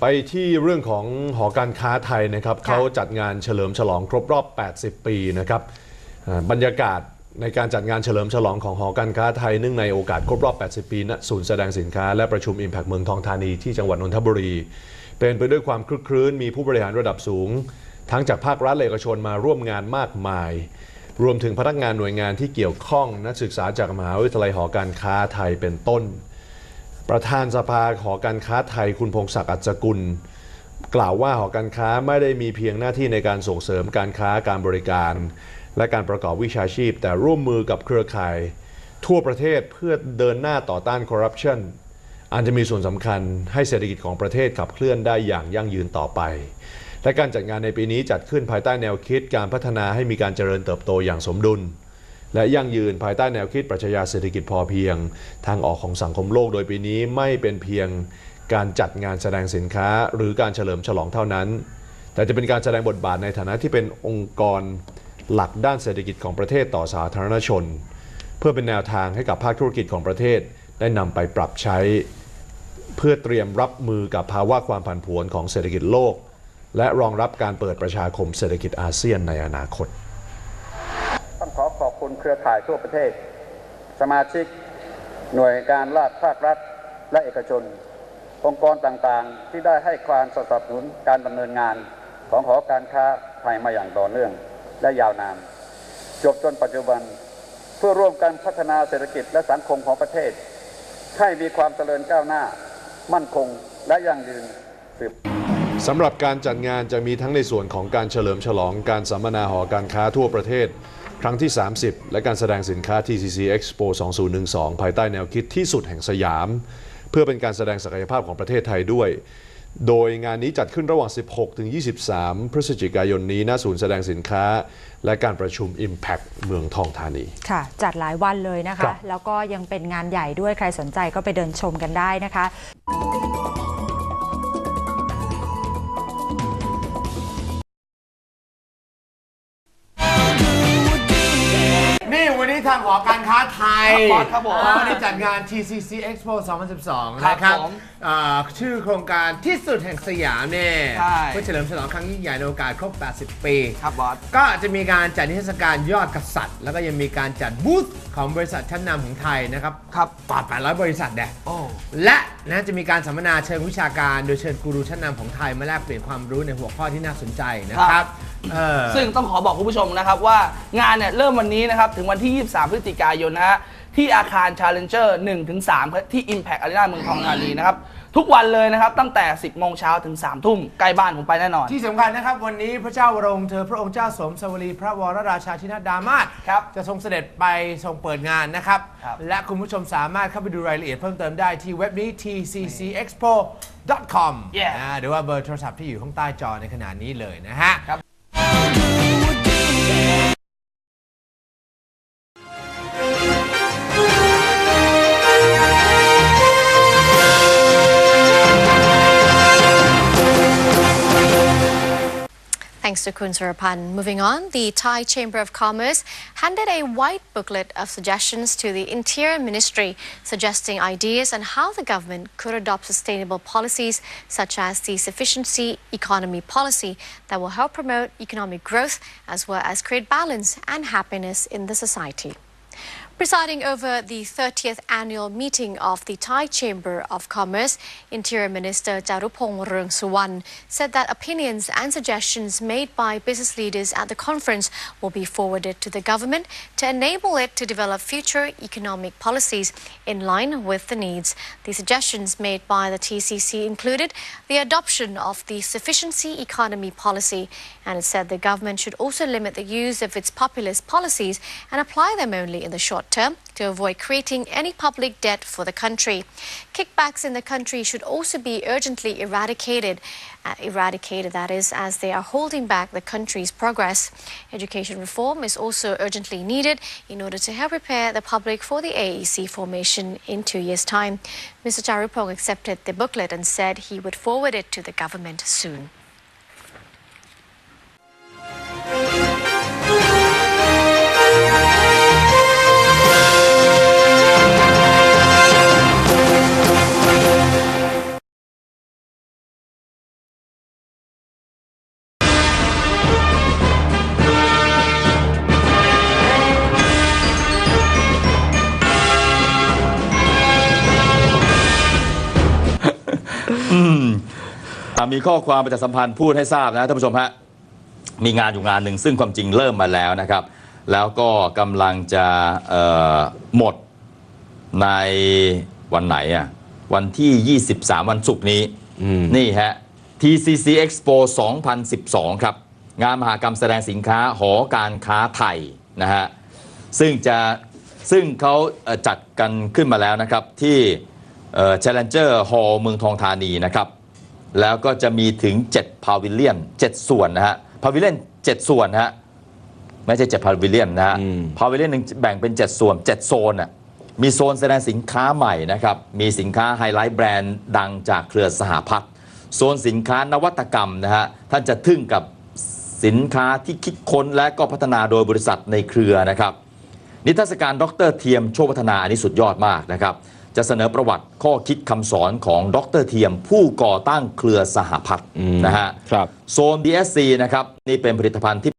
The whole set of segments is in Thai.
ไปที่เรื่องของหอการค้าไทยนะครับค่ะเขาจัดงานเฉลิมฉลองครบรอบ 80 ปีนะครับอ่าบรรยากาศในการจัดงานเฉลิมฉลองของหอการค้าไทยเนื่องในโอกาสครบรอบ 80 ปีณศูนย์แสดงสินค้าและประชุม Impact เมืองทองธานีที่จังหวัดนนทบุรี เป็นไปด้วยความคลึกครื้นมีผู้บริหารระดับสูง ทั้งจากภาครัฐและเอกชนมาร่วมงานมากมาย รวมถึงพนักงานหน่วยงานที่เกี่ยวข้องนักศึกษาจากมหาวิทยาลัยหอการค้าไทยเป็นต้น ประธานสภาหอการค้าไทยคุณพงศักดิ์อัจกุล กล่าวว่าหอการค้าไม่ได้มีเพียงหน้าที่ในการส่งเสริมการค้าการบริการ และการประกอบวิชาชีพ แต่ร่วมมือกับเครือข่าย ทั่วประเทศเพื่อเดินหน้าต่อต้านคอร์รัปชันอันจะมีส่วนสำคัญให้เศรษฐกิจของประเทศขับเคลื่อนได้อย่างยั่งยืนต่อไป และการจัดงานในปีนี้จัดขึ้นภายใต้แนวคิดการพัฒนาให้มีการเจริญเติบโตอย่างสมดุล และยั่งยืนภายใต้แนวคิดปรัชญาเศรษฐกิจพอเพียง ทางออกของสังคมโลกโดยปีนี้ไม่เป็นเพียงการจัดงานแสดงสินค้า หรือการเฉลิมฉลองเท่านั้น แต่จะเป็นการแสดงบทบาทในฐานะที่เป็นองค์กรหลักด้านเศรษฐกิจของประเทศต่อสาธารณชน เพื่อเป็นแนวทางให้กับภาคธุรกิจของประเทศ ได้นำไปปรับใช้ เพื่อเตรียมรับมือกับภาวะความผันผวนของเศรษฐกิจโลก และรองรับการเปิดประชาคมเศรษฐกิจอาเซียนในอนาคต ต้องขอขอบคุณเค รือข่ายทั่วประเทศ สมาชิก หน่วยการราชภาครัฐ และเอกชน องค์กรต่างๆ ที่ได้ให้ความสนับสนุนการดำเนินงานของหอการค้าไทยมาอย่างต่อเนื่องและยาวนาน จบจนปัจจุบัน เพื่อร่วมกันพัฒนาเศรษฐกิจและสังคมของประเทศ ให้มีความเจริญก้าวหน้า มั่นคงและยั่งยืนสืบสำหรับการจัดงานจะมีทั้งในส่วนของการเฉลิมฉลองการสัมมนาหอการค้าทั่วประเทศ ครั้งที่ 30 และการแสดงสินค้า TCC Expo 2012 ภายใต้แนวคิดที่สุดแห่งสยาม เพื่อเป็นการแสดงศักยภาพของประเทศไทยด้วย โดยงานนี้จัดขึ้นระหว่าง 16 ถึง 23 พฤศจิกายนนี้ณศูนย์แสดงสินค้า และการประชุม Impact เมืองทองธานี ค่ะ จัดหลายวันเลยนะครัคะบแล้วก็ยังเป็นงานใหญ่ด้วยใครสนใจก็ไปเดินชมกันได้นะคะ ไทยครับครับผมเขาได้จัดงาน TCC Expo 2012 ครับนะครับผมอ่าชื่อโครงการที่สุดแห่งสยามเนี่ยใช่ เพื่อเฉลิมฉลองครั้งยิ่งใหญ่ในโอกาสครบ 80 ปี ครับบอส ก็จะมีการจัดนิทรรศการยอดกษัตริย์ แล้วก็ยังมีการจัดบูธของบริษัทชั้นนำของไทยนะครับครับ กว่า 800 บริษัทเนี่ย โอ้ และนะจะมีการสัมมนาเชิงวิชาการ โดยเชิญกูรูชั้นนำของไทยมาแลกเปลี่ยนความรู้ในหัวข้อที่น่าสนใจนะครับเออ ซึ่งต้องขอบอกคุณผู้ชมนะครับว่างานเนี่ยเริ่มวันนี้นะครับถึงวันที่ 23 พฤศจิกายนนะฮะ ที่อาคาร Challenger 1-3ครับที่ Impact Arena เมืองทองธานีนะครับ ทุกวันเลยนะครับ ตั้งแต่ 10 โมงเช้าถึง 3 ทุ่มใกล้บ้านผมไปแน่นอน ที่สำคัญนะครับ วันนี้พระเจ้าวรวงศ์เธอพระองค์เจ้าสมสวรีพระวรราชาธินาถดามาศครับจะทรงเสด็จไปทรงเปิดงานนะครับ ครับ และคุณผู้ชมสามารถเข้าไปดูรายละเอียดเพิ่มเติมได้ที่เว็บนี้ tccexpo.com นะหรือว่าเบอร์โทรศัพท์ที่อยู่ข้างใต้จอในขณะนี้เลยนะฮะ ครับ To Surapan. Moving on, the Thai Chamber of Commerce handed a white booklet of suggestions to the Interior Ministry, suggesting ideas on how the government could adopt sustainable policies such as the sufficiency economy policy that will help promote economic growth as well as create balance and happiness in the society. Presiding over the 30th annual meeting of the Thai Chamber of Commerce, Interior Minister Charupong Reung Suwan said that opinions and suggestions made by business leaders at the conference will be forwarded to the government to enable it to develop future economic policies in line with the needs. The suggestions made by the TCC included the adoption of the sufficiency economy policy, and it said the government should also limit the use of its populist policies and apply them only in the short term to avoid creating any public debt for the country. Kickbacks in the country should also be urgently eradicated, uh, eradicated that is, as they are holding back the country's progress. Education reform is also urgently needed in order to help prepare the public for the AEC formation in two years' time. Mr. Charupong accepted the booklet and said he would forward it to the government soon. มีข้อความประชาสัมพันธ์พูดให้ทราบนะท่านผู้ชมฮะมีงานอยู่งานหนึ่งซึ่งความจริงเริ่มมาแล้วนะครับ แล้วก็กำลังจะเอ่อหมดในวันไหนอะวันที่ 23 วันศุกร์นี้นี่ฮะ TCC Expo 2012 ครับ งานมหากรรมแสดงสินค้าหอการค้าไทยนะฮะซึ่งจะซึ่งเขาเอ่อจัดกันขึ้นมาแล้วนะครับที่เอ่อ Challenger Hall เมืองทองธานีนะครับ แล้วก็จะมีถึง 7 พาวิเลียน 7 ส่วนนะฮะ พาวิเลียน 7 ส่วนนะฮะ ไม่ใช่ 7 พาวิเลียนนะฮะ พาวิเลียนหนึ่งแบ่งเป็น 7 ส่วน 7 โซนอะ มีโซนแสดงสินค้าใหม่นะครับ มีสินค้าไฮไลท์แบรนด์ดังจากเครือสหพัฒน์ โซนสินค้านวัตกรรมนะฮะ ท่านจะทึ่งกับสินค้าที่คิดค้นและก็พัฒนาโดยบริษัทในเครือนะครับ นิทรรศการดรเทียมโชคพัฒนาอันนี้สุดยอดมากนะครับ จะเสนอประวัติข้อคิดคำสอนของดรเทียม ผู้ก่อตั้งเครือสหพัฒน์นะฮะครับโซน DSC นะครับ นี่เป็นผลิตภัณฑ์ที่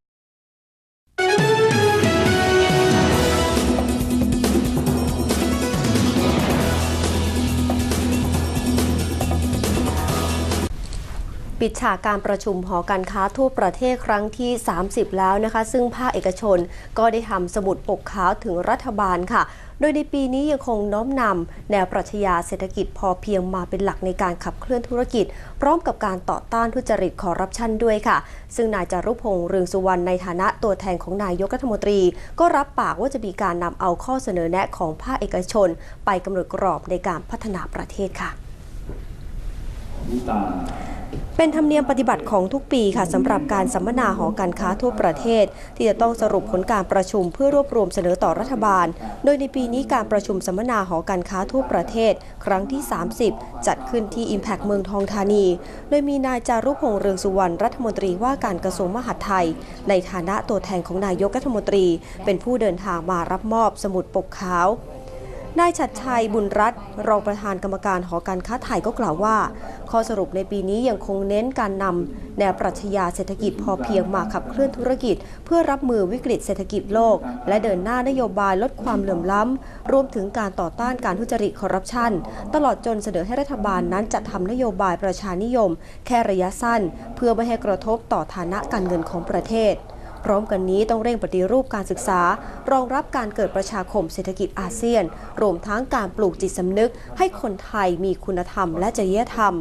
ปิดฉากการประชุมหอการค้าทั่วประเทศครั้งที่ 30 แล้วนะคะ ซึ่งภาคเอกชนก็ได้ทำสมุดปกขาวถึงรัฐบาลค่ะ โดยในปีนี้ยังคงน้อมนำแนวปรัชญาเศรษฐกิจพอเพียงมาเป็นหลักในการขับเคลื่อนธุรกิจ พร้อมกับการต่อต้านทุจริตคอร์รัปชันด้วยค่ะ ซึ่งนายจารุพงษ์เรืองสุวรรณในฐานะตัวแทนของนายกรัฐมนตรี ก็รับปากว่าจะมีการนำเอาข้อเสนอแนะของภาคเอกชน ไปกำหนดกรอบในการพัฒนาประเทศค่ะ เป็นธรรมเนียมปฏิบัติของทุกปีค่ะสำหรับการสัมมนาหอการค้าทั่วประเทศ ที่จะต้องสรุปผลการประชุมเพื่อรวบรวมเสนอต่อรัฐบาล โดยในปีนี้การประชุมสัมมนาหอการค้าทั่วประเทศ ครั้งที่ 30 จัดขึ้นที่ Impact เมืองทองธานี โดยมีนายจารุพงษ์เรืองสุวรรณรัฐมนตรีว่าการกระทรวงมหาดไทย ในฐานะตัวแทนของนายกรัฐมนตรี เป็นผู้เดินทางมารับมอบสมุดปกขาว นายชัดชัยบุญรัตน์รองประธานกรรมการหอการค้าไทยก็กล่าวว่า ข้อสรุปในปีนี้ยังคงเน้นการนำแนวปรัชญาเศรษฐกิจพอเพียงมาขับเคลื่อนธุรกิจ เพื่อรับมือวิกฤตเศรษฐกิจโลก และเดินหน้านโยบายลดความเหลื่อมล้ำ รวมถึงการต่อต้านการทุจริตคอร์รัปชัน ตลอดจนเสนอให้รัฐบาลนั้นจัดทำนโยบายประชานิยม แค่ระยะสั้น เพื่อไม่ให้กระทบต่อฐานะการเงินของประเทศ ร้อมกันนี้ต้องเร่งปฏิรูปการศึกษา รองรับการเกิดประชาคมเศรษฐกิจอาเซียน รวมทั้งการปลูกจิตสำนึก ให้คนไทยมีคุณธรรมและจริยธรรม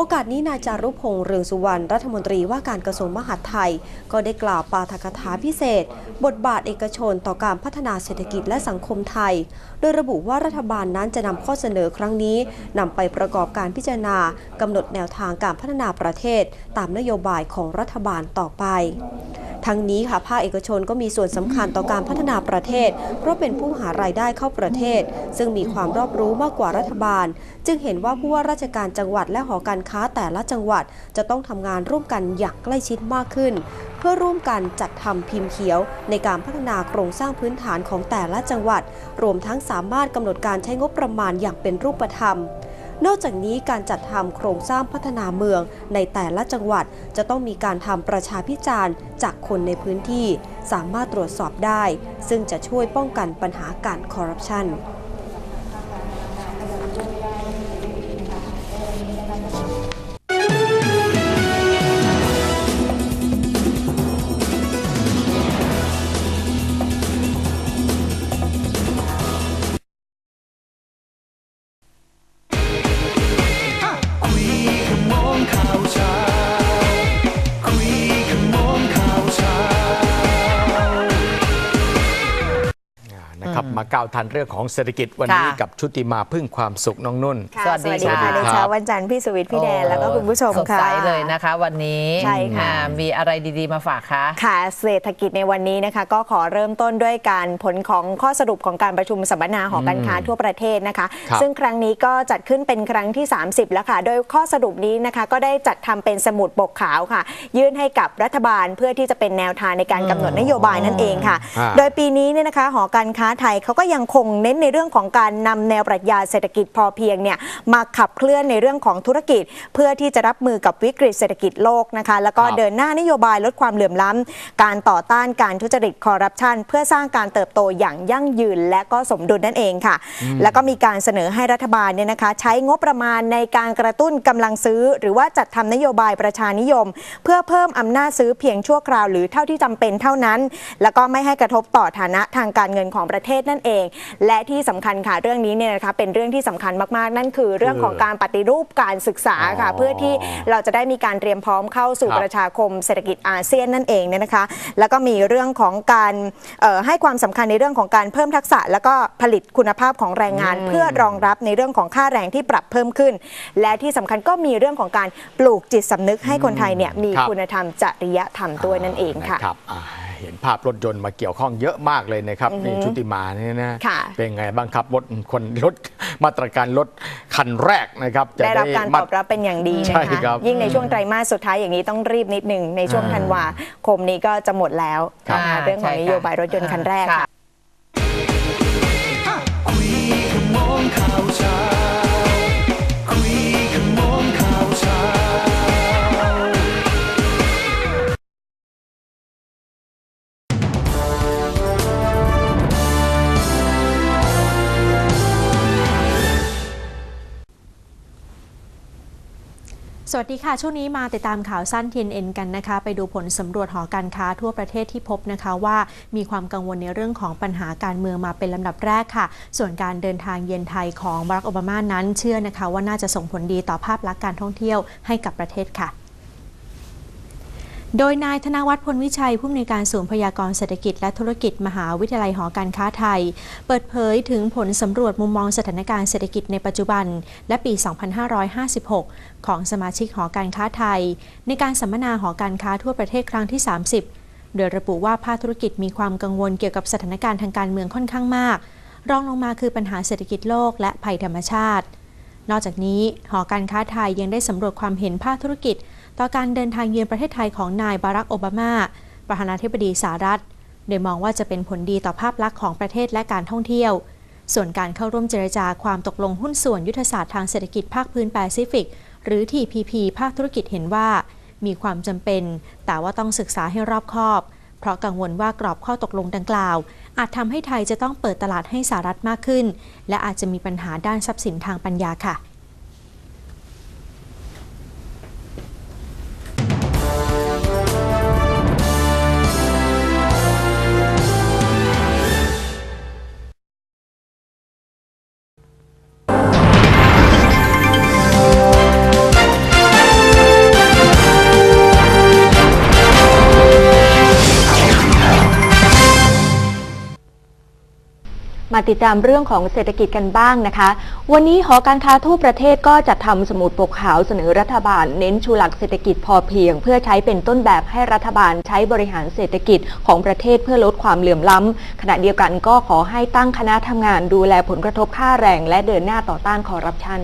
โอกาสนี้นายจารุพงษ์เรืองสุวรรณรัฐมนตรีว่าการกระทรวงมหาดไทย ก็ได้กล่าวปาฐกถาพิเศษ บทบาทเอกชนต่อการพัฒนาเศรษฐกิจและสังคมไทย โดยระบุว่ารัฐบาลนั้นจะนำข้อเสนอครั้งนี้นำไปประกอบการพิจารณากำหนดแนวทางการพัฒนาประเทศ ตามนโยบายของรัฐบาลต่อไป ทั้งนี้ค่ะภาคเอกชนก็มีส่วนสำคัญต่อการพัฒนาประเทศ เพราะเป็นผู้หารายได้เข้าประเทศ ซึ่งมีความรอบรู้มากกว่ารัฐบาล จึงเห็นว่าผู้ว่าราชการจังหวัดและหอการค้าแต่ละจังหวัด จะต้องทำงานร่วมกันอย่างใกล้ชิดมากขึ้น เพื่อร่วมกันจัดทำพิมพ์เขียว ในการพัฒนาโครงสร้างพื้นฐานของแต่ละจังหวัด รวมทั้งสามารถกำหนดการใช้งบประมาณอย่างเป็นรูปธรรม นอกจากนี้การจัดทำโครงสร้างพัฒนาเมืองในแต่ละจังหวัดจะต้องมีการทำประชาพิจารณ์จากคนในพื้นที่ สามารถตรวจสอบได้ ซึ่งจะช่วยป้องกันปัญหาการคอร์รัปชัน มาก้าวทันเรื่องของเศรษฐกิจวันนี้ค่ะ กับชุติมาพึ่งความสุขน้องนุ่นสวัสดีค่ะค่ะในเช้าวันจันทร์พี่สุวิทย์พี่แดน แล้วก็คุณผู้ชมสดค่ะ ใสเลยนะคะวันนี้ใช่ค่ะ อ่ามีอะไรดีๆมาฝากคะ ค่ะเศรษฐกิจในวันนี้นะคะ ก็ขอเริ่มต้นด้วยการผลของข้อสรุปของการประชุมสัมมนาหอการค้าทั่วประเทศนะคะ ครับซึ่งครั้งนี้ก็จัดขึ้นเป็นครั้งที่ 30 แล้วค่ะ โดยข้อสรุปนี้นะคะ ก็ได้จัดทำเป็นสมุดปกขาวค่ะ ยื่นให้กับรัฐบาลเพื่อที่จะเป็นแนวทางในการกำหนดนโยบายนั่นเองค่ะ อ่า โดยปีนี้เนี่ยนะคะหอการค้าไทยเขาก็ยังคงเน้นในเรื่องของการนำแนวปรัชญาเศรษฐกิจพอเพียงเนี่ยมาขับเคลื่อนในเรื่องของธุรกิจ เพื่อที่จะรับมือกับวิกฤตเศรษฐกิจโลกนะคะ แล้วก็ครับเดินหน้านโยบายลดความเหลื่อมล้ำการต่อต้านการทุจริตคอร์รัปชันเพื่อสร้างการเติบโตอย่างยั่งยืน และก็สมดุลนั่นเองค่ะ แล้วก็มีการเสนอให้รัฐบาลเนี่ยนะคะใช้งบประมาณในการกระตุ้นกำลังซื้อ หรือว่าจัดทำนโยบายประชานิยม เพื่อเพิ่มอำนาจซื้อเพียงชั่วคราว หรือเท่าที่จำเป็นเท่านั้น แล้วก็ไม่ให้กระทบต่อฐานะทางการเงินของประเทศนั่นเอง และที่สำคัญค่ะเรื่องนี้เนี่ยนะคะเป็นเรื่องที่สำคัญมากๆ นั่นคือเรื่องของการปฏิรูปการศึกษาค่ะอ๋อเพื่อที่เราจะได้มีการเตรียมพร้อมเข้าสู่ครับประชาคมเศรษฐกิจอาเซียนนั่นเองเนี่ยนะคะ แล้วก็มีเรื่องของการเอ่อให้ความสำคัญในเรื่องของการเพิ่มทักษะ แล้วก็ผลิตคุณภาพของแรงงาน เพื่อรองรับในเรื่องของค่าแรงที่ปรับเพิ่มขึ้น และที่สำคัญก็มีเรื่องของการปลูกจิตสำนึกให้คนไทยเนี่ยมีครับคุณธรรมจริยธรรมด้วยนั่นเองค่ะนะครับอ่า เห็นภาพรถยนต์มาเกี่ยวข้องเยอะมากเลยนะครับอือฮึนี่ชุติมาเนี่ยนะค่ะเป็นไงบ้างครับรถคนรถมาตรการรถคันแรกนะครับจะได้รับการตมาอบรับเป็นอย่างดีนะใช่คะครับยิ่งในช่วงไตรมาสสุดท้ายอย่างนี้ต้องรีบนิดหนึ่งในช่วงอ่าธันวาคมนี้ก็จะหมดแล้วครับนะคะเรื่องของใช่นค่ะโยบายรถยนต์คันแรกค่ะ สวัสดีค่ะ ช่วงนี้มาติดตามข่าวสั้น TNN กันนะคะ ไปดูผลสำรวจหอการค้าทั่วประเทศที่พบนะคะว่ามีความกังวลในเรื่องของปัญหาการเมืองมาเป็นลำดับแรกค่ะ ส่วนการเดินทางเยือนไทยของบารักโอบามานั้น เชื่อนะคะว่าน่าจะส่งผลดีต่อภาพลักษณ์การท่องเที่ยวให้กับประเทศค่ะ โดยนายธนวัฒน์พลวิชัยผู้อำนวยการศูนย์พยากรณ์เศรษฐกิจและธุรกิจมหาวิทยาลัยหอการค้าไทย เปิดเผยถึงผลสำรวจมุมมองสถานการณ์เศรษฐกิจในปัจจุบัน และปี 2556 ของสมาชิกหอการค้าไทย ในการสัมมนาหอการค้าทั่วประเทศครั้งที่ 30 โดยระบุว่าภาคธุรกิจมีความกังวลเกี่ยวกับสถานการณ์ทางการเมืองค่อนข้างมาก รองลงมาคือปัญหาเศรษฐกิจโลกและภัยธรรมชาติ นอกจากนี้หอการค้าไทยยังได้สำรวจความเห็นภาคธุรกิจ ต่อการเดินทางเยือนประเทศไทยของนายบารักโอบามา ประธานาธิบดีสหรัฐ โดยมองว่าจะเป็นผลดีต่อภาพลักษณ์ของประเทศและการท่องเที่ยว ส่วนการเข้าร่วมเจรจาความตกลงหุ้นส่วนยุทธศาสตร์ทางเศรษฐกิจภาคพื้นแปซิฟิก หรือ TPP ภาคธุรกิจเห็นว่า มีความจำเป็น แต่ว่าต้องศึกษาให้รอบคอบ เพราะกังวลว่ากรอบข้อตกลงดังกล่าว อาจทำให้ไทยจะต้องเปิดตลาดให้สหรัฐมากขึ้น และอาจจะมีปัญหาด้านทรัพย์สินทางปัญญาค่ะ ติดตามเรื่องของเศรษฐกิจกันบ้างนะคะ วันนี้หอการค้าทั่วประเทศก็จัดทำสมุดปกขาวเสนอรัฐบาล เน้นชูหลักเศรษฐกิจพอเพียง เพื่อใช้เป็นต้นแบบให้รัฐบาลใช้บริหารเศรษฐกิจของประเทศเพื่อลดความเหลื่อมล้ำขณะเดียวกันก็ขอให้ตั้งคณะทำงานดูแลผลกระทบค่าแรง และเดินหน้าต่อต้านคอร์รัปชัน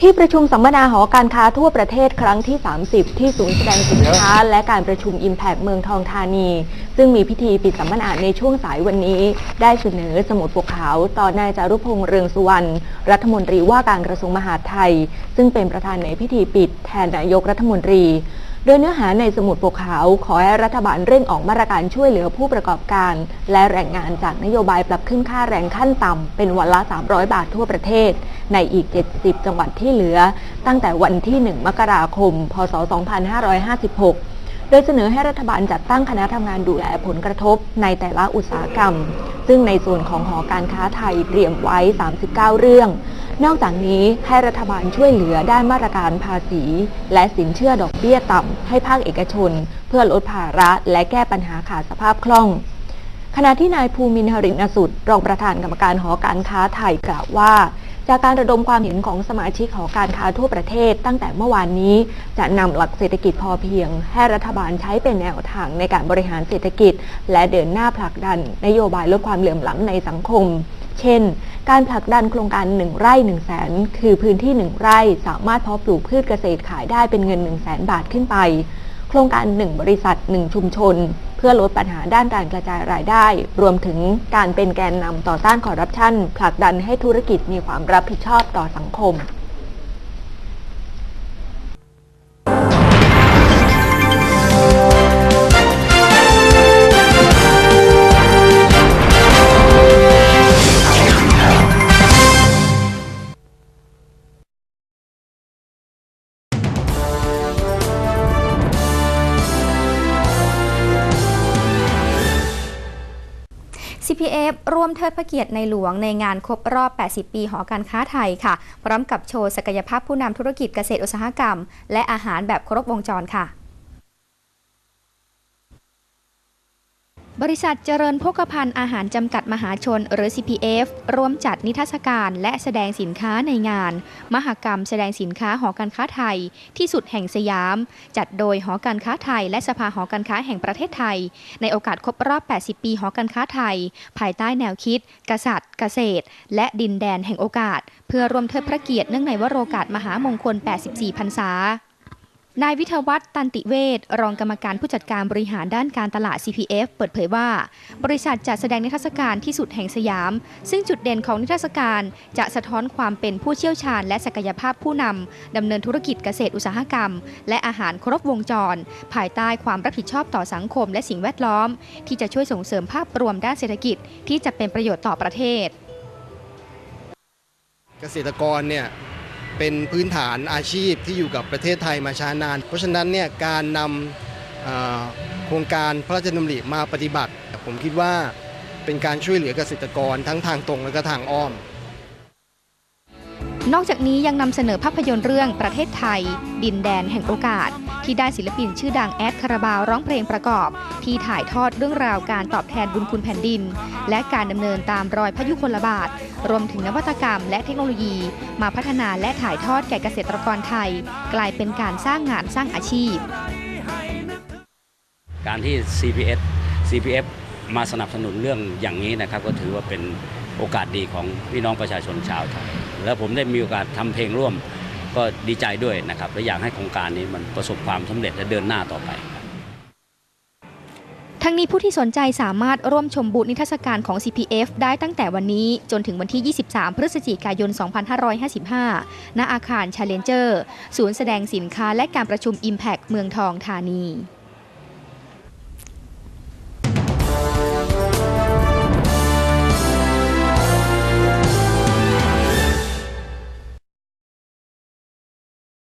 ที่ประชุมสัมมนาหอการค้าทั่วประเทศครั้งที่ 30 ที่ศูนย์แสดงสินค้า และการประชุม Impact เมืองทองธานี ซึ่งมีพิธีปิดสัมมนาในช่วงสายวันนี้ ได้เสนอสมุดปกขาวต่อนายจารุพงษ์เรืองสุวรรณรัฐมนตรีว่าการกระทรวงมหาดไทย ซึ่งเป็นประธานในพิธีปิดแทนนายกรัฐมนตรี โดยเนื้อหาในสมุดปกขาวขอให้รัฐบาลเร่งออกมาตรการช่วยเหลือผู้ประกอบการ และแรงงานจากนโยบายปรับขึ้นค่าแรงขั้นต่ำเป็นวันละ 300 บาททั่วประเทศ ในอีก 70 จังหวัดที่เหลือ ตั้งแต่วันที่ 1 มกราคม พศ 2556 โดยเสนอให้รัฐบาลจัดตั้งคณะทำงานดูแลผลกระทบในแต่ละอุตสาหกรรม ซึ่งในส่วนของหอการค้าไทยเตรียมไว้ 39 เรื่อง นอกจากนี้ให้รัฐบาลช่วยเหลือด้านมาตรการภาษี และสินเชื่อดอกเบี้ยต่ำให้ภาคเอกชน เพื่อลดภาระและแก้ปัญหาขาดสภาพคล่อง ขณะที่นายภูมินทรินสุดรองประธานกรรมการหอการค้าไทยกล่าวว่า จากการระดมความเห็นของสมาชิกหอการค้าทั่วประเทศ ตั้งแต่เมื่อวานนี้จะนำหลักเศรษฐกิจพอเพียง ให้รัฐบาลใช้เป็นแนวทางในการบริหารเศรษฐกิจ และเดินหน้าผลักดัน นโยบายลดความเหลื่อมล้ำในสังคม เช่น การผลักดันโครงการ 1 ไร่ 1 0 0 0 0แสนคือพื้นที่ 1 ไร่สามารถเพาะปลูกพืชเกษตรขายได้เป็นเงิน 1 0 0 0 0แสนบาทขึ้นไป โครงการ 1 บริษัท 1 ชุมชน เพื่อลดปัญหาด้านการกระจายรายได้ รวมถึงการเป็นแกนนำต่อต้านคอร์รัปชันผลักดันให้ธุรกิจมีความรับผิดชอบต่อสังคม ร่วมเทิดพระเกียรติในหลวงในงานครบรอบ 80 ปีหอการค้าไทยค่ะ พร้อมกับโชว์ศักยภาพผู้นำธุรกิจเกษตรอุตสาหกรรม และอาหารแบบครบวงจรค่ะ บริษัทเจริญโภคภัณฑ์อาหารจำกัดมหาชนหรือ CPF ร่วมจัดนิทรรศการและแสดงสินค้าในงาน มหกรรมแสดงสินค้าหอการค้าไทย ที่สุดแห่งสยาม จัดโดยหอการค้าไทย และสภาหอการค้าแห่งประเทศไทย ในโอกาสครบรอบ 80 ปีหอการค้าไทย ภายใต้แนวคิด กษัตริย์ เกษตร และดินแดนแห่งโอกาส เพื่อร่วมเทิดพระเกียรติเนื่องในวโรกาสมหามงคล 84 พรรษา นายวิทยวัฒน์ตันติเวชรองกรรมการผู้จัดการบริหารด้านการตลาด CPF เปิดเผยว่า บริษัทจัดแสดงนิทรรศการที่สุดแห่งสยาม ซึ่งจุดเด่นของนิทรรศการจะสะท้อนความเป็นผู้เชี่ยวชาญและศักยภาพผู้นำดำเนินธุรกิจเกษตรอุตสาหกรรม และอาหารครบวงจร ภายใต้ความรับผิดชอบต่อสังคมและสิ่งแวดล้อม ที่จะช่วยส่งเสริมภาพรวมด้านเศรษฐกิจ ที่จะเป็นประโยชน์ต่อประเทศ เกษตรกรเนี่ย เป็นพื้นฐานอาชีพที่อยู่กับประเทศไทยมาช้านาน เพราะฉะนั้นเนี่ยการนำโครงการพระราชดำริมาปฏิบัติ ผมคิดว่าเป็นการช่วยเหลือเกษตรกรทั้งทางตรงและก็ทางอ้อม นอกจากนี้ยังนำเสนอภาพยนตร์เรื่องประเทศไทย ดินแดนแห่งโอกาส ที่ได้ศิลปินชื่อดังแอดคาราบาวร้องเพลงประกอบ ที่ถ่ายทอดเรื่องราวการตอบแทนบุญคุณแผ่นดิน และการดำเนินตามรอยพยุคลบาท รวมถึงนวัตกรรมและเทคโนโลยี มาพัฒนาและถ่ายทอดแก่เกษตรกรไทย กลายเป็นการสร้างงานสร้างอาชีพ การที่ CPS CPF มาสนับสนุนเรื่องอย่างนี้นะครับ ก็ถือว่าเป็นโอกาสดีของพี่น้องประชาชนชาวไทย แล้วผมได้มีโอกาสทำเพลงร่วม ก็ดีใจด้วยนะครับและอยากให้โครงการนี้มันประสบความสำเร็จและเดินหน้าต่อไป ทั้งนี้ผู้ที่สนใจสามารถร่วมชมบูธนิทรรศการของ CPF ได้ตั้งแต่วันนี้จนถึงวันที่ 23 พฤศจิกายน 2555 ณอาคาร Challenger ศูนย์แสดงสินค้าและการประชุม Impact เมืองทองธานี